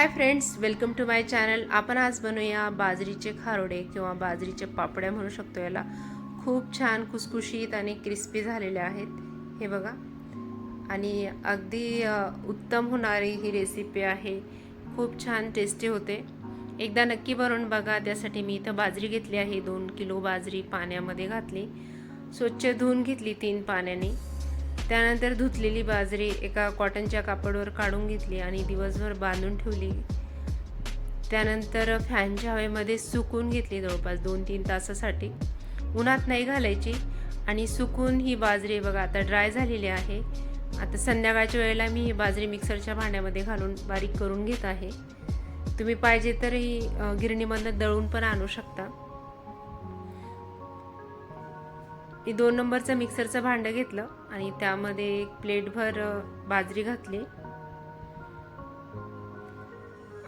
Hi friends welcome to my channel आपण आज बनवूया बाजरीचे खारोडे किंवा बाजरीचे पापड्या म्हणू शकतो याला. खूप छान खुसखुशीत आणि क्रिस्पी झालेले आहेत. हे बघा. आणि अगदी उत्तम होणारी ही रेसिपी आहे. खूप छान टेस्टी होते. एकदा नक्की बनवून बघा. त्यासाठी मी इथं बाजरी घेतली आहे. दोन किलो बाजरी पाण्यामध्ये घातली. स्वच्छ धुवून घेतली तीन पाण्याने. त्यानंतर धुतलेली बाजरी एका कॉटनच्या कापडवर काढून घेतली आणि दिवसभर बांधून ठेवली. त्यानंतर फॅनच्या हवेमध्ये सुकून घेतली जवळपास दोन तीन तासासाठी. उन्हात नाही घालायची आणि सुकून ही बाजरी बघा आता ड्राय झालेली आहे. आता संध्याकाळच्या वेळेला मी ही बाजरी मिक्सरच्या भांड्यामध्ये घालून बारीक करून घेत आहे. तुम्ही पाहिजे तर ही गिरणीमधनं दळून पण आणू शकता. मी दोन नंबरचं मिक्सरचं भांडं घेतलं आणि त्यामध्ये एक प्लेटभर बाजरी घातली.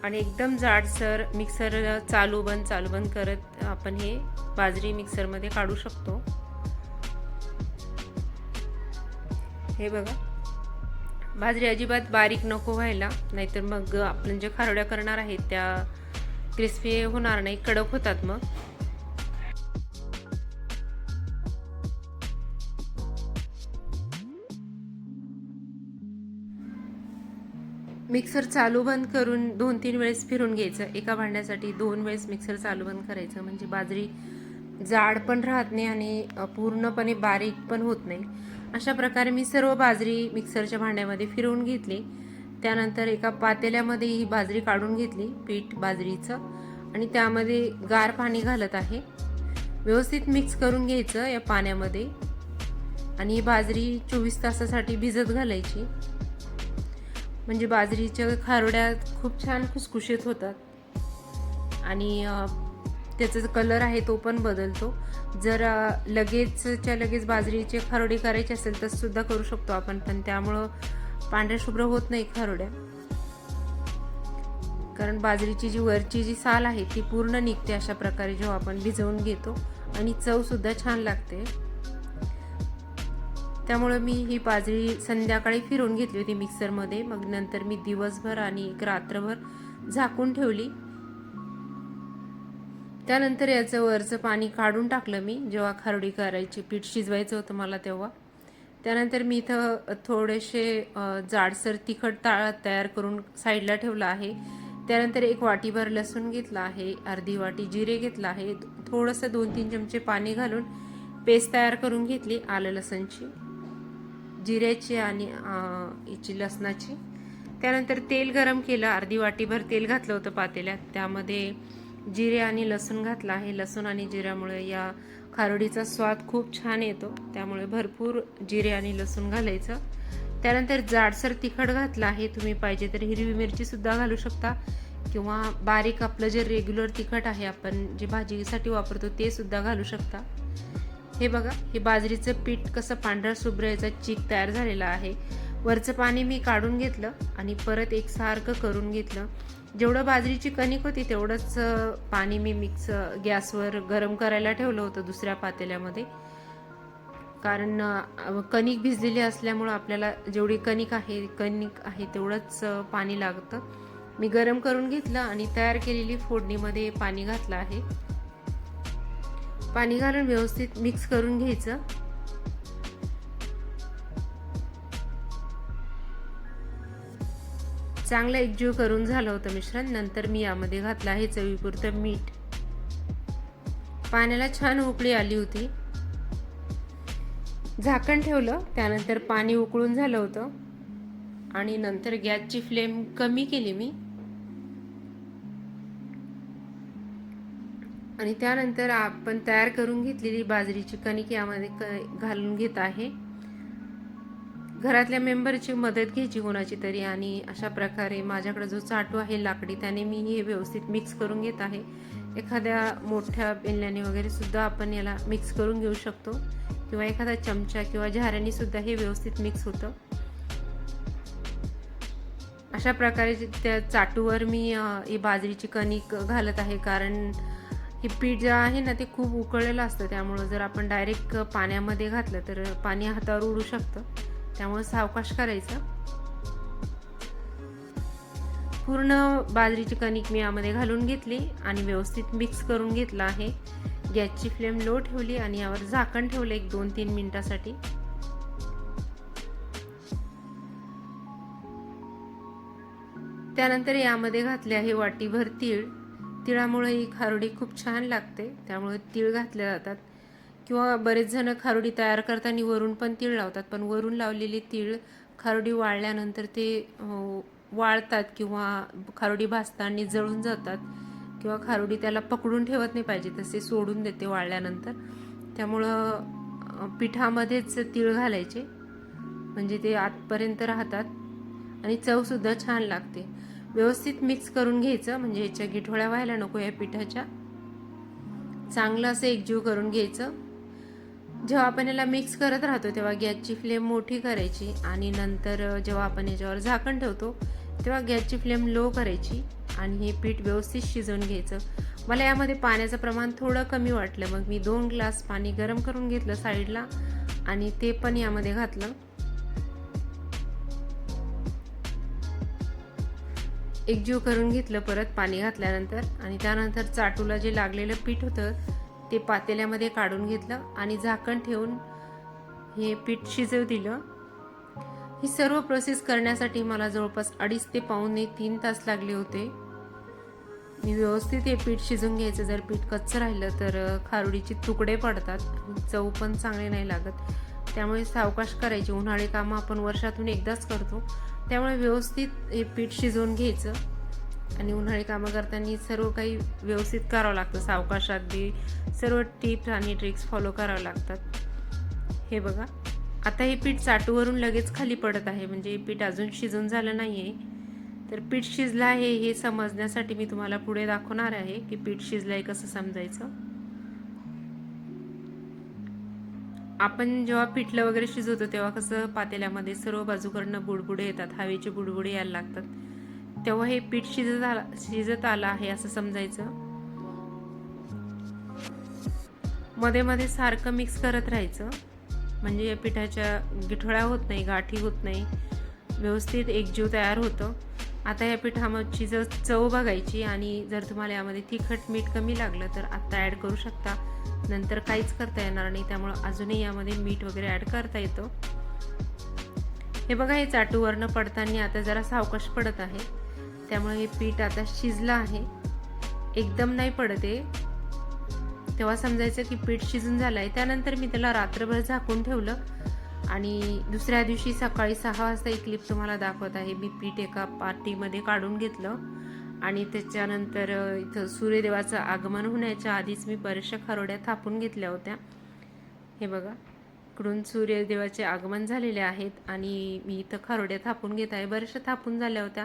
आणि एकदम जाडसर मिक्सर चालू बंद चालू बंद करत आपण हे बाजरी मिक्सरमध्ये काढू शकतो. हे बघा. बाजरी अजिबात बारीक नको व्हायला नाहीतर मग आपण जे खारोड्या करणार आहेत त्या क्रिस्पी होणार नाही कडक होतात मग. मिक्सर चालू बंद करून दोन तीन वेळेस फिरून घ्यायचं. एका भांड्यासाठी दोन वेळेस मिक्सर चालू बंद करायचं. म्हणजे बाजरी जाड पण राहत नाही आणि पूर्णपणे बारीक पण होत नाही. अशा प्रकारे मी सर्व बाजरी मिक्सरच्या भांड्यामध्ये फिरवून घेतली. त्यानंतर एका पातेल्यामध्ये ही बाजरी काढून घेतली पीठ बाजरीचं. आणि त्यामध्ये गार पाणी घालत आहे. व्यवस्थित मिक्स करून घ्यायचं या पाण्यामध्ये. आणि ही बाजरी चोवीस तासासाठी भिजत घालायची. म्हणजे बाजरीच्या खारोड्या खूप छान खुसखुशीत होतात. आणि त्याचा जो कलर आहे तो पण बदलतो. जर लगेचच्या लगेच बाजरीचे खारोडे करायचे असेल तर सुद्धा करू शकतो आपण पण त्यामुळं पांढऱ्या शुभ्र होत नाही खारोड्या कारण बाजरीची जी वरची जी साल आहे ती पूर्ण निघते अशा प्रकारे जेव्हा आपण भिजवून घेतो. आणि चवसुद्धा छान लागते. त्यामुळं मी ही बाजरी संध्याकाळी फिरून घेतली होती मिक्सरमध्ये. मग नंतर मी दिवसभर आणि एक रात्रभर झाकून ठेवली. त्यानंतर याचं वरचं पाणी काढून टाकलं मी. जेव्हा खारडी करायची पीठ शिजवायचं होतं मला तेव्हा. त्यानंतर मी इथं थोडेसे जाडसर तिखट ताळ तयार करून साईडला ठेवलं आहे. त्यानंतर एक वाटीभर लसूण घेतला आहे अर्धी वाटी जिरे घेतला आहे. थोडंसं दोन तीन चमचे पाणी घालून पेस्ट तयार करून घेतली आलं लसणची. जिऱ्याची आणि याची लसणाची. त्यानंतर तेल गरम केलं अर्धी वाटीभर तेल घातलं होतं पातेल्यात. त्यामध्ये जिरे आणि लसूण घातलं. आहे लसूण आणि जिऱ्यामुळे या खारोडीचा स्वाद खूप छान येतो. त्यामुळे भरपूर जिरे आणि लसूण घालायचं. त्यानंतर जाडसर तिखट घातलं. आहे तुम्ही पाहिजे तर हिरवी मिरचीसुद्धा घालू शकता. किंवा बारीक आपलं जे रेग्युलर तिखट आहे आपण जे भाजीसाठी वापरतो ते सुद्धा घालू शकता. हे बघा हे बाजरीचं पीठ कसं पांढरा शुभ्र याचा चीक तयार झालेला आहे. वरचं पाणी मी काढून घेतलं आणि परत एकसारखं करून घेतलं. जेवढं बाजरीची कणिक होती तेवढंच पाणी मी मिक्स गॅसवर गरम करायला ठेवलं होतं दुसऱ्या पातेल्यामध्ये. कारण कणिक भिजलेली असल्यामुळं आपल्याला जेवढी कणिक आहे कणिक आहे तेवढंच पाणी लागतं. मी गरम करून घेतलं आणि तयार केलेली फोडणीमध्ये पाणी घातलं आहे. पाणी घालून व्यवस्थित मिक्स करून घ्यायचं. चांगलं एकजीव करून झालं होतं मिश्रण. नंतर मी यामध्ये घातलं आहे चवीपुरतं मीठ. पाण्याला छान उकळी आली होती. झाकण ठेवलं त्यानंतर पाणी उकळून झालं होतं. आणि नंतर गॅसची फ्लेम कमी केली मी. आणि त्यानंतर आपण तयार करून घेतलेली बाजरीची कणिक यामध्ये क घालून घेत आहे. घरातल्या मेंबरची मदत घ्यायची कोणाची तरी आणि अशा प्रकारे माझ्याकडे जो चाटू आहे लाकडी त्याने मी हे व्यवस्थित मिक्स करून घेत आहे. एखाद्या मोठ्या बेलण्याने वगैरे सुद्धा आपण याला मिक्स करून घेऊ शकतो. किंवा एखादा चमचा किंवा झाऱ्याने सुद्धा हे व्यवस्थित मिक्स होतं. अशा प्रकारे त्या चाटूवर मी ही बाजरीची कणिक घालत आहे. कारण हे पीठ जे आहे ना ते खूप उकळलेलं असतं. त्यामुळं जर आपण डायरेक्ट पाण्यामध्ये घातलं तर पाणी हातावर उडू शकतं. त्यामुळे सावकाश करायचं. पूर्ण बाजरीची कणिक मी यामध्ये घालून घेतली आणि व्यवस्थित मिक्स करून घेतला आहे. गॅसची फ्लेम लो ठेवली आणि यावर झाकण ठेवलं एक दोन तीन मिनिटासाठी. त्यानंतर यामध्ये घातले आहे वाटीभर तीळ. तिळामुळेही ही खूप छान लागते. त्यामुळे तीळ घातले जातात. किंवा बरेच जण खारुडी तयार करताना वरून पण तीळ लावतात. पण वरून लावलेली तीळ खारुडी वाळल्यानंतर ते वाळतात किंवा खारुडी भाजताना जळून जातात. किंवा खारुडी त्याला पकडून ठेवत नाही पाहिजे तसे सोडून देते वाळल्यानंतर. त्यामुळं पिठामध्येच तीळ घालायचे. म्हणजे ते आतपर्यंत राहतात. आणि चवसुद्धा छान लागते. व्यवस्थित मिक्स करून घ्यायचं. म्हणजे याच्या गिठोळ्या व्हायला नको या पिठाच्या. चांगलं असं एकजीव करून घ्यायचं. जेव्हा आपण याला मिक्स करत राहतो तेव्हा गॅसची फ्लेम मोठी करायची आणि नंतर जेव्हा आपण याच्यावर झाकण ठेवतो तेव्हा गॅसची फ्लेम लो करायची आणि हे पीठ व्यवस्थित शिजवून घ्यायचं. मला यामध्ये पाण्याचं प्रमाण थोडं कमी वाटलं. मग मी दोन ग्लास पाणी गरम करून घेतलं साईडला आणि ते पण यामध्ये घातलं. एकजीव करून घेतलं परत पाणी घातल्यानंतर आणि त्यानंतर चाटूला जे लागलेलं पीठ होतं ते पातेल्यामध्ये काढून घेतलं आणि झाकण ठेवून हे पीठ शिजव दिलं. ही सर्व प्रोसेस करण्यासाठी मला जवळपास अडीच ते पावणे तीन तास लागले होते. मी व्यवस्थित हे पीठ शिजून घ्यायचं. जर पीठ कच्चं राहिलं तर खारुडीचे तुकडे पडतात चव पण चांगली नाही लागत. त्यामुळे सावकाश करायची. उन्हाळी कामं आपण वर्षातून एकदाच करतो. त्यामुळे व्यवस्थित हे पीठ शिजवून घ्यायचं आणि उन्हाळी कामं करताना सर्व काही व्यवस्थित करावं लागतं. सावकाश अगदी सर्व टिप्स आणि ट्रिक्स फॉलो करावं लागतात. हे बघा. आता हे पीठ चाटूवरून लगेच खाली पडत आहे. म्हणजे हे पीठ अजून शिजून झालं नाही आहे तर पीठ शिजलं आहे हे समजण्यासाठी मी तुम्हाला पुढे दाखवणार आहे की पीठ शिजलं आहे कसं समजायचं. आपण जेव्हा पिठलं वगैरे शिजवतो तेव्हा कसं पातेल्यामध्ये सर्व बाजूकडनं बुडबुडे येतात हवेचे बुडबुडे यायला लागतात. तेव्हा हे पीठ शिजत आला शिजत आलं आहे असं समजायचं. मध्ये मध्ये सारखं मिक्स करत राहायचं. म्हणजे या पिठाच्या गिठोळ्या होत नाही गाठी होत नाही. व्यवस्थित एकजीव तयार होतं. आता या पिठाची जर चव बघायची आणि जर तुम्हाला यामध्ये तिखट मीठ कमी लागलं तर आत्ता ॲड करू शकता. नंतर काहीच करता येणार नाही त्यामुळं अजूनही यामध्ये मीठ वगैरे ॲड करता येतं. हे बघा हे चाटूवरनं पडताना आता जरा सावकाश पडत आहे. त्यामुळे हे पीठ आता शिजलं आहे. एकदम नाही पडते तेव्हा समजायचं की पीठ शिजून झालं आहे त्यानंतर मी त्याला रात्रभर झाकून ठेवलं. आणि दुसऱ्या दिवशी सकाळी सहा वाजता एक क्लिप तुम्हाला दाखवत आहे. मी पीठ एका पार्टीमध्ये काढून घेतलं. आणि त्याच्यानंतर इथं सूर्यदेवाचं आगमन होण्याच्या आधीच मी बऱ्याचशा खारोड्या थापून घेतल्या होत्या. हे बघा इकडून सूर्यदेवाचे आगमन झालेले आहेत आणि मी इथं खारोड्या थापून घेत आहे. बऱ्याचशा थापून झाल्या होत्या.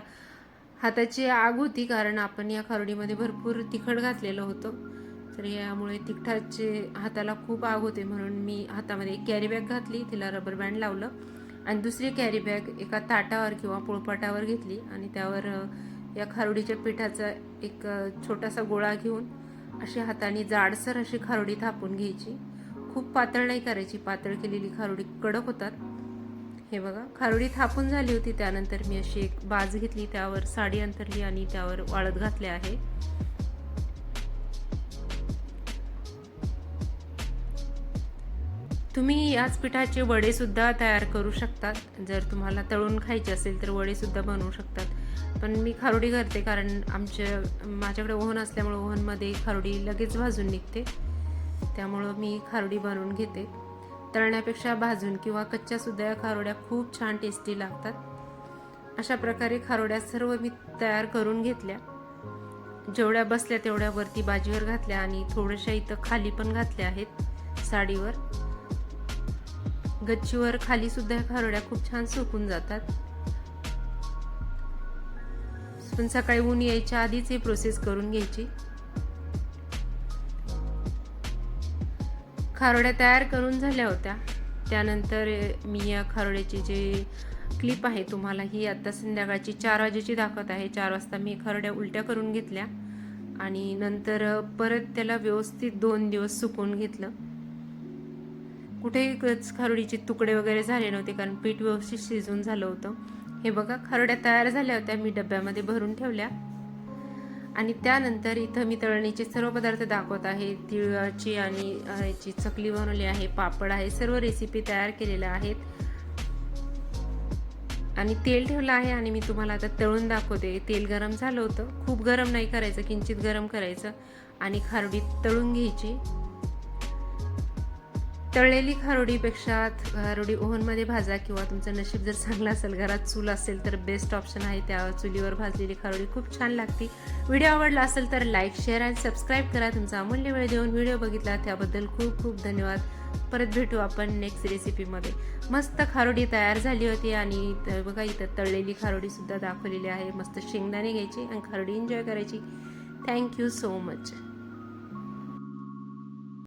हाताची आग होती कारण आपण या खारोडीमध्ये भरपूर तिखट घातलेलं होतं. तर यामुळे तिखटाचे हाताला खूप आग होते म्हणून मी हातामध्ये एक कॅरी बॅग घातली तिला रबर बँड लावलं आणि दुसरी कॅरी बॅग एका ताटावर किंवा पोळपाटावर घेतली आणि त्यावर या खारुडीच्या पिठाचा एक छोटासा गोळा घेऊन अशी हाताने जाडसर अशी खारुडी थापून घ्यायची. खूप पातळ नाही करायची पातळ केलेली खारुडी कडक होतात. हे बघा खारुडी थापून झाली होती त्यानंतर मी अशी एक बाज घेतली त्यावर साडी अंतरली आणि त्यावर वाळत घातले आहे. तुम्ही याच पिठाचे वडे सुद्धा तयार करू शकतात जर तुम्हाला तळून खायचे असेल तर वडे सुद्धा बनवू शकतात. पण मी खारोडी करते कारण आमच्या माझ्याकडे ओव्हन असल्यामुळे ओव्हनमध्ये खारोडी लगेच भाजून निघते. त्यामुळं मी खारोडी बनवून घेते. तळण्यापेक्षा भाजून किंवा कच्च्यासुद्धा या खारोड्या खूप छान टेस्टी लागतात. अशा प्रकारे खारोड्या सर्व मी तयार करून घेतल्या. जेवढ्या बसल्या तेवढ्या वरती बाजीवर घातल्या आणि थोड्याशा इथं खाली पण घातल्या आहेत साडीवर. गच्चीवर खालीसुद्धा खारोड्या खूप छान सुकून जातात. पण सकाळी ऊन यायच्या आधीच ही प्रोसेस करून घ्यायची. खारोड्या तयार करून झाल्या होत्या. त्यानंतर मी या खारोड्याची जे क्लिप आहे तुम्हाला ही आता संध्याकाळची चार वाजेची दाखवत आहे. चार वाजता मी खारोड्या उलट्या करून घेतल्या आणि नंतर परत त्याला व्यवस्थित दोन दिवस सुकवून घेतलं. कुठेही खारोडीचे तुकडे वगैरे झाले नव्हते कारण पीठ व्यवस्थित शिजून झालं होतं. हे बघा खरड्या तयार झाल्या होत्या मी डब्यामध्ये भरून ठेवल्या. आणि त्यानंतर इथं मी तळणीचे सर्व पदार्थ दाखवत आहे. तिळाची आणि याची चकली बनवली आहे पापड आहे सर्व रेसिपी तयार केलेल्या आहेत. आणि तेल ठेवलं आहे आणि मी तुम्हाला आता तळून दाखवते. तेल गरम झालं होतं. खूप गरम नाही करायचं किंचित गरम करायचं. आणि खारडी तळून घ्यायची. तळलेली खारोडीपेक्षा खारोडी ओव्हनमध्ये भाजा किंवा तुमचं नशीब जर चांगलं असेल घरात चूल असेल तर बेस्ट ऑप्शन आहे त्या चुलीवर भाजलेली खारोडी. खूप छान लागते. व्हिडिओ आवडला असेल तर लाईक शेअर आणि सबस्क्राईब करा. तुमचा अमूल्य वेळ देऊन व्हिडिओ बघितला त्याबद्दल खूप खूप धन्यवाद. परत भेटू आपण नेक्स्ट रेसिपीमध्ये मस्त खारोडी तयार झाली होती आणि बघा इथं तळलेली खारोडीसुद्धा दाखवलेली आहे. मस्त शेंगदाणे घ्यायची आणि खारोडी एन्जॉय करायची. Thank you so much